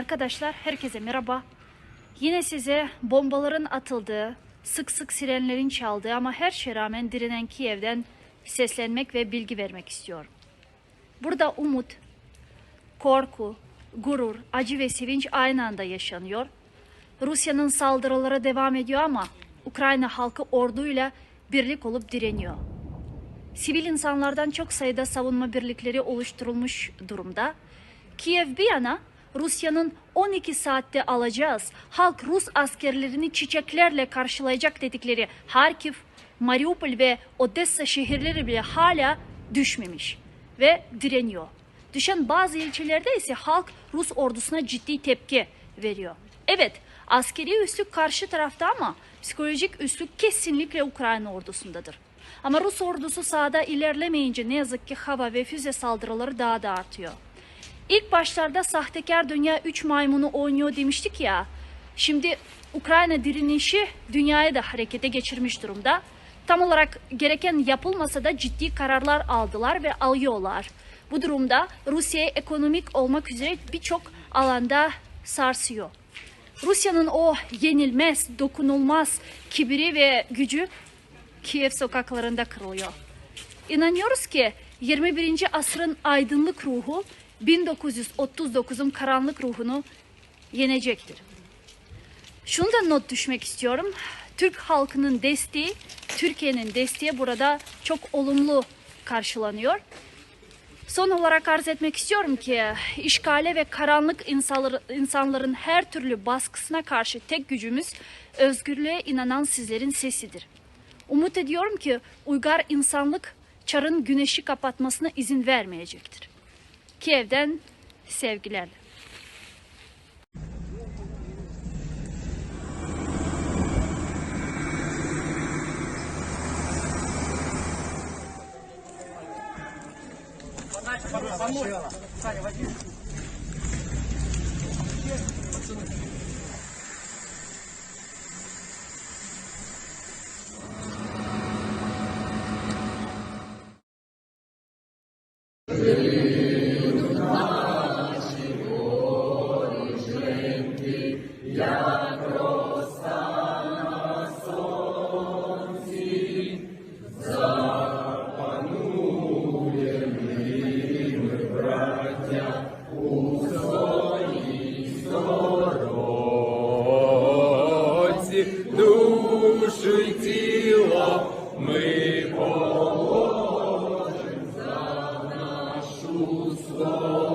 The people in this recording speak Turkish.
Arkadaşlar herkese merhaba. Yine size bombaların atıldığı, sık sık sirenlerin çaldığı ama her şeye rağmen direnen Kiev'den seslenmek ve bilgi vermek istiyorum. Burada umut, korku, gurur, acı ve sevinç aynı anda yaşanıyor. Rusya'nın saldırıları devam ediyor ama Ukrayna halkı orduyla birlik olup direniyor. Sivil insanlardan çok sayıda savunma birlikleri oluşturulmuş durumda. Kiev bir yana Rusya'nın 12 saatte alacağız, halk Rus askerlerini çiçeklerle karşılayacak dedikleri Harkiv, Mariupol ve Odessa şehirleri bile hala düşmemiş ve direniyor. Düşen bazı ilçelerde ise halk Rus ordusuna ciddi tepki veriyor. Evet, askeri üstlük karşı tarafta ama psikolojik üstlük kesinlikle Ukrayna ordusundadır. Ama Rus ordusu sahada ilerlemeyince ne yazık ki hava ve füze saldırıları daha da artıyor. İlk başlarda sahtekar dünya 3 maymunu oynuyor demiştik ya. Şimdi Ukrayna direnişi dünyayı da harekete geçirmiş durumda. Tam olarak gereken yapılmasa da ciddi kararlar aldılar ve alıyorlar. Bu durumda Rusya'yı ekonomik olmak üzere birçok alanda sarsıyor. Rusya'nın o yenilmez, dokunulmaz kibiri ve gücü Kiev sokaklarında kırılıyor. İnanıyoruz ki 21. asrın aydınlık ruhu 1939'un karanlık ruhunu yenecektir. Şunu da not düşmek istiyorum. Türk halkının desteği, Türkiye'nin desteği burada çok olumlu karşılanıyor. Son olarak arz etmek istiyorum ki işgale ve karanlık insanlar, insanların her türlü baskısına karşı tek gücümüz özgürlüğe inanan sizlerin sesidir. Umut ediyorum ki uygar insanlık çarın güneşi kapatmasına izin vermeyecektir. Kiev'den sevgilerle. як роса на сонці, запанує ми, браття, у своїй сороці, душу тіло ми положим за нашу свободу.